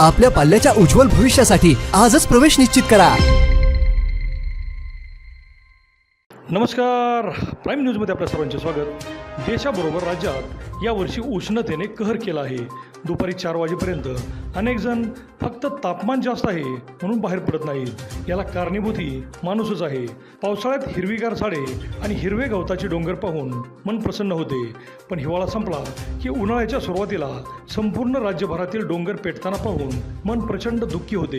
आपल्या पाल्याच्या उज्ज्वल भविष्यासाठी आजच प्रवेश निश्चित करा. नमस्कार. प्राईम न्यूजमध्ये आपल्या सर्वांचे स्वागत. देशाबरोबर राज्यात यावर्षी उष्णतेने कहर केला आहे. दुपारी चार वाजेपर्यंत अनेक जण फक्त तापमान जास्त आहे म्हणून बाहेर पडत नाहीत. याला कारणीभूती माणूसच आहे. पावसाळ्यात हिरवीगार झाडे आणि हिरवे गवताचे डोंगर पाहून मन प्रसन्न होते. पण हिवाळा संपला की उन्हाळ्याच्या सुरुवातीला संपूर्ण राज्यभरातील डोंगर पेटताना पाहून मन प्रचंड दुःखी होते.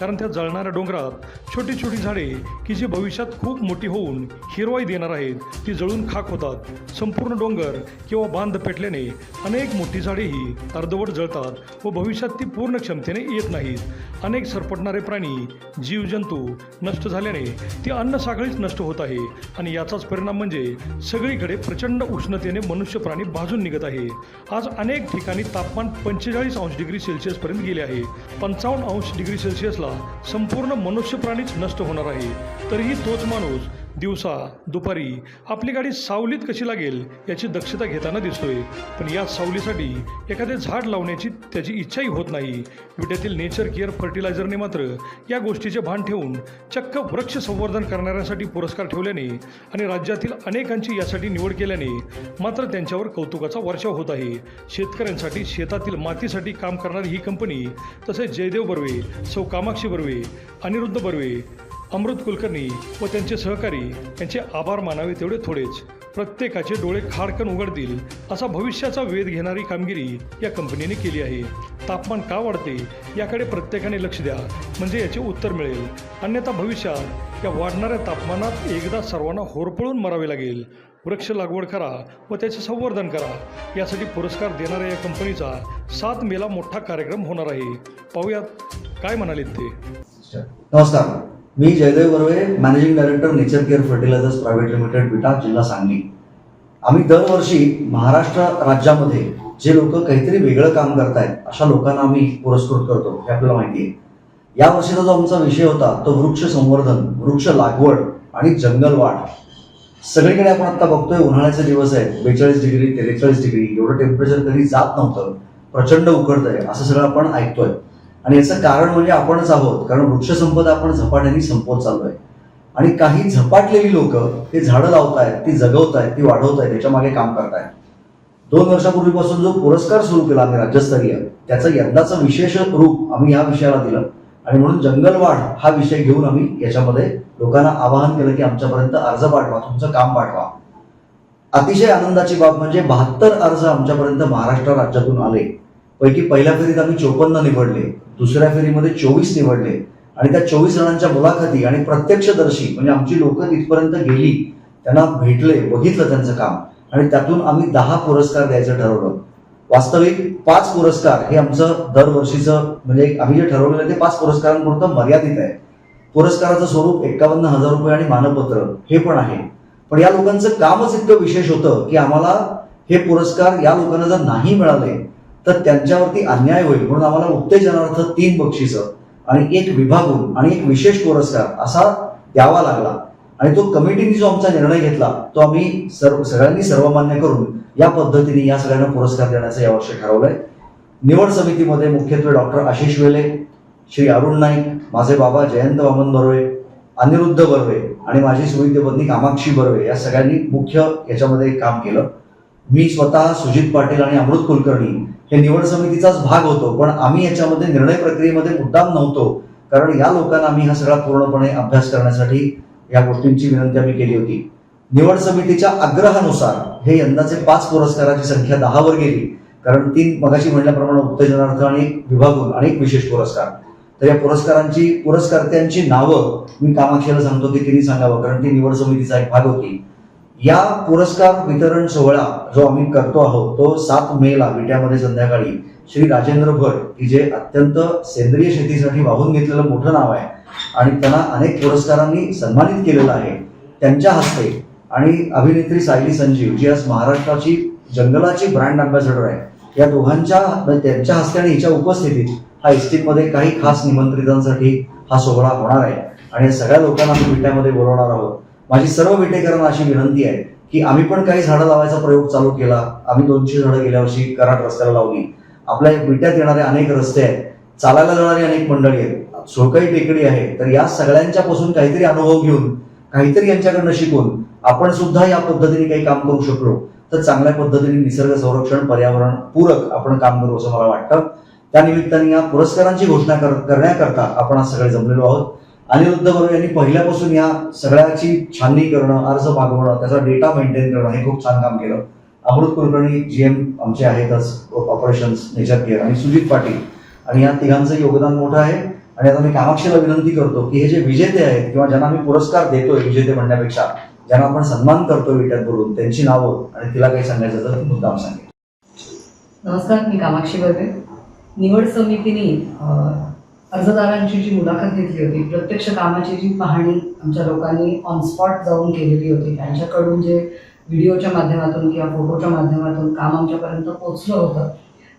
कारण त्या जळणाऱ्या डोंगरात छोटी छोटी झाडे की जी भविष्यात खूप मोठी होऊन हिरवाई देणार आहेत ती जळून खाक होतात. संपूर्ण डोंगर किंवा बांध पेटल्याने अनेक मोठी झाडेही अर्धवट जळतात व भविष्यात ती पूर्ण क्षमतेने येत नाहीत. अनेक सरपटणारे प्राणी जीवजंतू नष्ट झाल्याने ती अन्न साखळीच नष्ट होत आहे आणि याचाच परिणाम म्हणजे सगळीकडे प्रचंड उष्णतेने मनुष्य प्राणी भाजून निघत आहे. आज अनेक ठिकाणी ताप तापमान पंचेचाळीस अंश डिग्री सेल्सिअसपर्यंत गेले आहे. पंचावन्न अंश डिग्री सेल्सिअसला संपूर्ण मनुष्य प्राणीच नष्ट होणार आहे. तरीही तोच माणूस दिवसा दुपारी आपली गाडी सावलीत कशी लागेल याची दक्षता घेताना दिसतोय. पण या सावलीसाठी एखादे झाड लावण्याची त्याची इच्छाही होत नाही. विट्यातील नेचर केअर फर्टिलायझरने मात्र या गोष्टीचे भान ठेवून चक्क वृक्ष संवर्धन करणाऱ्यांसाठी पुरस्कार ठेवल्याने आणि राज्यातील अनेकांची यासाठी निवड केल्याने मात्र त्यांच्यावर कौतुकाचा वर्षाव होत आहे. शेतकऱ्यांसाठी शेतातील मातीसाठी काम करणारी ही कंपनी तसेच जयदेव बर्वे सौ कामाक्षी बर्वे अनिरुद्ध बर्वे अमृत कुलकर्णी व त्यांचे सहकारी यांचे आभार मानावे तेवढे थोडेच. प्रत्येकाचे डोळे खाडकन उघडतील असा भविष्याचा वेध घेणारी कामगिरी या कंपनीने केली आहे. तापमान का वाढते याकडे प्रत्येकाने लक्ष द्या. म्हणजे याचे उत्तर मिळेल. अन्यथा भविष्यात या वाढणाऱ्या तापमानात एकदा सर्वांना होरपळून मरावे लागेल. वृक्ष लागवड करा व त्याचे संवर्धन करा. यासाठी पुरस्कार देणाऱ्या या कंपनीचा सात मेला मोठा कार्यक्रम होणार आहे. पाहूयात काय म्हणालेत ते. नमस्कार. मी Jaydev Barve managing director nature care fertilizers private limited Vita जिल्हा सांगली. आम्ही दरवर्षी महाराष्ट्र राज्यामध्ये जे लोक काहीतरी वेगळं काम करतायत अशा लोकांना आम्ही पुरस्कृत करतो हे आपल्याला माहिती आहे. या वर्षीचा जो आमचा विषय होता तो वृक्ष संवर्धन वृक्ष लागवड आणि जंगल वाढ. सगळीकडे आपण आता बघतोय उन्हाळ्याचे दिवस आहेत बेचाळीस डिग्री तेरेचाळीस डिग्री एवढं टेम्परेचर कधी जात नव्हतं प्रचंड उकडतंय असं सगळं आपण ऐकतोय. आणि याचं कारण म्हणजे आपणच आहोत कारण वृक्षसंपदा आपण झपाट्याने संपवत चाललोय. आणि काही झपाटलेली लोक ते झाडं लावतायत ती जगवतायत ती वाढवतायत त्याच्यामागे काम करतायत. दोन वर्षापूर्वीपासून जो पुरस्कार सुरू केला आम्ही राज्यस्तरीय त्याचं यंदाचं विशेष रूप आम्ही या विषयाला दिलं. आणि म्हणून जंगलवाढ हा विषय घेऊन आम्ही याच्यामध्ये लोकांना आवाहन केलं की आमच्यापर्यंत अर्ज पाठवा तुमचं काम पाठवा. अतिशय आनंदाची बाब म्हणजे बहात्तर अर्ज आमच्यापर्यंत महाराष्ट्र राज्यातून आले. पैकी पहिल्या फेरीत आम्ही चोपन्न निवडले दुसऱ्या फेरीमध्ये चोवीस निवडले. आणि त्या चोवीस जणांच्या मुलाखती आणि प्रत्यक्षदर्शी म्हणजे आमची लोक तिथपर्यंत गेली त्यांना भेटले बघितलं त्यांचं काम. आणि त्यातून आम्ही दहा पुरस्कार द्यायचं ठरवलं. वास्तविक पाच पुरस्कार हे आमचं दरवर्षीचं म्हणजे आम्ही जे ठरवलेलं ते पाच पुरस्कारांपुरतं मर्यादित आहे. पुरस्काराचं स्वरूप एकावन्न हजार रुपये आणि मानपत्र हे पण आहे. पण या लोकांचं कामच इतकं विशेष होतं की आम्हाला हे पुरस्कार या लोकांना जर नाही मिळाले तर त्यांच्यावरती अन्याय होईल म्हणून आम्हाला उत्तेजनार्थ तीन बक्षिसं आणि एक विभागून आणि एक विशेष पुरस्कार असा द्यावा लागला. आणि तो कमिटीने जो आमचा निर्णय घेतला तो आम्ही सर्व सगळ्यांनी सर्वमान्य करून या पद्धतीने या सगळ्यांना पुरस्कार देण्याचं यावर्षी ठरवलंय. निवड समितीमध्ये मुख्यत्वे डॉक्टर आशिष वेले श्री अरुण नाईक माझे बाबा जयंत वामन बर्वे अनिरुद्ध बर्वे आणि माझी सुविद्य पत्नी कामाक्षी बर्वे या सगळ्यांनी मुख्य याच्यामध्ये काम केलं. मी स्वतः सुजित पाटील आणि अमृत कुलकर्णी हे निवड समितीचाच भाग होतो पण आम्ही याच्यामध्ये निर्णय प्रक्रियेमध्ये मुद्दाम नव्हतो. कारण या लोकांना आम्ही हा सगळा पूर्णपणे अभ्यास करण्यासाठी या गोष्टींची विनंती आम्ही केली होती. निवड समितीच्या आग्रहानुसार हे यंदाचे पाच पुरस्काराची संख्या दहावर गेली. कारण तीन मगाशी म्हटल्याप्रमाणे उत्तेजनार्थ आणि विभागून आणि एक विशेष पुरस्कार. तर या पुरस्कारांची पुरस्कर्त्यांची नावं मी कामाक्षीला सांगतो की तिने सांगावं कारण ती निवड समितीचा एक भाग होती. या पुरस्कार वितरण सोहळा जो आम्ही करतो आहोत तो सात मेला विट्यामध्ये संध्याकाळी श्री राजेंद्र भट की जे अत्यंत सेंद्रिय शेतीसाठी वाहून घेतलेलं मोठं नाव आहे आणि त्यांना अनेक पुरस्कारांनी सन्मानित केलेलं आहे त्यांच्या हस्ते. आणि अभिनेत्री सायली संजीव जी आज महाराष्ट्राची जंगलाची ब्रँड अँबॅसेडर आहे या दोघांच्या त्यांच्या हस्ते आणि हिच्या उपस्थितीत हा इस्टिकमध्ये काही खास निमंत्रितांसाठी हा सोहळा होणार आहे. आणि या सगळ्या लोकांना आम्ही विट्यामध्ये बोलवणार आहोत. माझी सर्व विटेकरांना अशी विनंती आहे की आम्ही पण काही झाडं लावायचा प्रयोग चालू केला. आम्ही दोनशे झाडं गेल्या वर्षी कराड रस्त्याला लावली. आपल्या विट्यात येणारे अनेक रस्ते आहेत. चालायला जाणारी अनेक मंडळी आहेत. सोळकाई टेकडी आहे. तर या सगळ्यांच्या पासून काहीतरी अनुभव घेऊन काहीतरी यांच्याकडनं शिकून आपण सुद्धा या पद्धतीने काही काम करू शकलो. तर चांगल्या पद्धतीने निसर्ग संरक्षण पर्यावरण पूरक आपण काम करू असं मला वाटतं. त्या निमित्ताने या पुरस्कारांची घोषणा कर करण्याकरता आपण आज सगळे जमलेलो आहोत. अनिरुद्ध बरोबर यांनी पहिल्यापासून या सगळ्याची छाननी करणं अर्ज मागवणं त्याचा डेटा मेंटेन करणं हे खूप छान काम केलं. अमृत कुलकर्णी जी एम आमचे आहेतच ऑपरेशन्स नेचर केअर आणि सुजित पाटील. आणि या तिघांचं योगदान मोठं आहे. आणि आता मी कामाक्षीला विनंती करतो की हे जे विजेते आहेत किंवा ज्यांना आम्ही पुरस्कार देतोय विजेते म्हणण्यापेक्षा ज्यांना आपण सन्मान करतो विट्यात बोलून त्यांची नावं आणि तिला काही सांगायचं तर मुद्दाम सांगेल नमस्कार मी कामाक्षी बर्वे. निवड समितीने अर्जदारांची जी मुलाखत घेतली होती प्रत्यक्ष कामाची जी पाहणी आमच्या लोकांनी ऑन स्पॉट जाऊन केलेली होती त्यांच्याकडून जे व्हिडिओच्या माध्यमातून किंवा फोटोच्या माध्यमातून काम आमच्यापर्यंत पोचलं होतं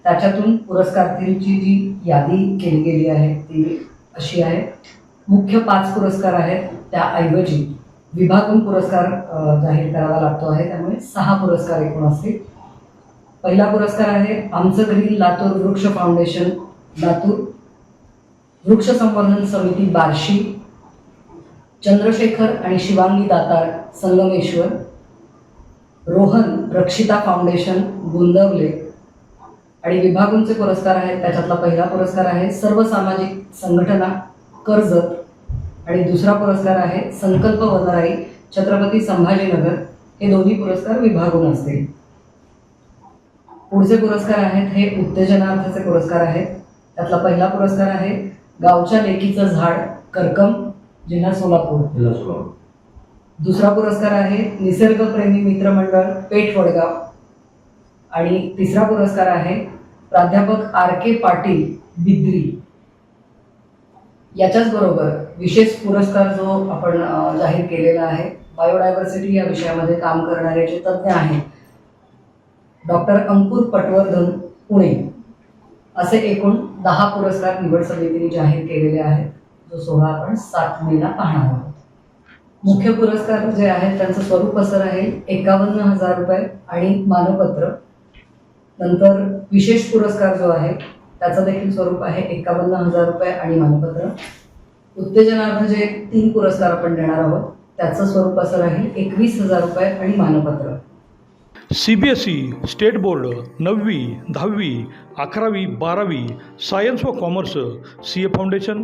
त्याच्यातून पुरस्कारार्थींची जी यादी केली गेली आहे ती अशी आहे. मुख्य पाच पुरस्कार आहेत त्याऐवजी विभागून पुरस्कार जाहीर करावा लागतो आहे त्यामुळे सहा पुरस्कार एकूण असतील. पहिला पुरस्कार आहे आमचं ग्रीन लातूर वृक्ष फाउंडेशन लातूर. वृक्ष संवर्धन समिती बार्शी चंद्रशेखर आणि शिवांगी दातार संगमेश्वर रोहन रक्षिता फाउंडेशन गुंदवले. आणि विभागूंचे पुरस्कार आहेत त्याच्यातला पहिला पुरस्कार आहे सर्व सामाजिक संघटना कर्जत. आणि दुसरा पुरस्कार आहे संकल्प वनराई छत्रपती संभाजीनगर. हे दोन्ही पुरस्कार विभागून असतील. पुढचे पुरस्कार आहेत हे उत्तेजनार्थाचे पुरस्कार आहेत. त्यातला पहिला पुरस्कार आहे गावच्या लेकीचं झाड करकम जिल्हा सोलापूर. दुसरा पुरस्कार आहे निसर्गप्रेमी मित्रमंडळ पेठ वडगाव. आणि तिसरा पुरस्कार आहे प्राध्यापक आर के पाटील बिद्री. याच्याच बरोबर विशेष पुरस्कार जो आपण जाहीर केलेला आहे बायोडायव्हर्सिटी या विषयामध्ये काम करणारे जे तज्ज्ञ आहेत डॉक्टर अंकुर पटवर्धन पुणे. असे एकूण दहा पुरस्कार निवड समितीने जाहीर केलेले आहेत जो सोहळा आपण सात मेला पाहणार आहोत. मुख्य पुरस्कार जे आहेत त्यांचं स्वरूप असं राहील एकावन्न हजार रुपये आणि मानपत्र. नंतर विशेष पुरस्कार जो आहे त्याचं देखील स्वरूप आहे एकावन्न हजार रुपये आणि मानपत्र. उत्तेजनार्थ जे तीन पुरस्कार आपण देणार आहोत त्याचं स्वरूप असं राहील एकवीस हजार रुपये आणि मानपत्र. C B S E state board नववी दहावी अकरावी बारावी सायन्स व commerce C A foundation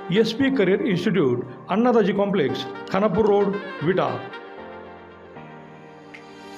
S P career institute Annadaji complex Khanapur road Vita.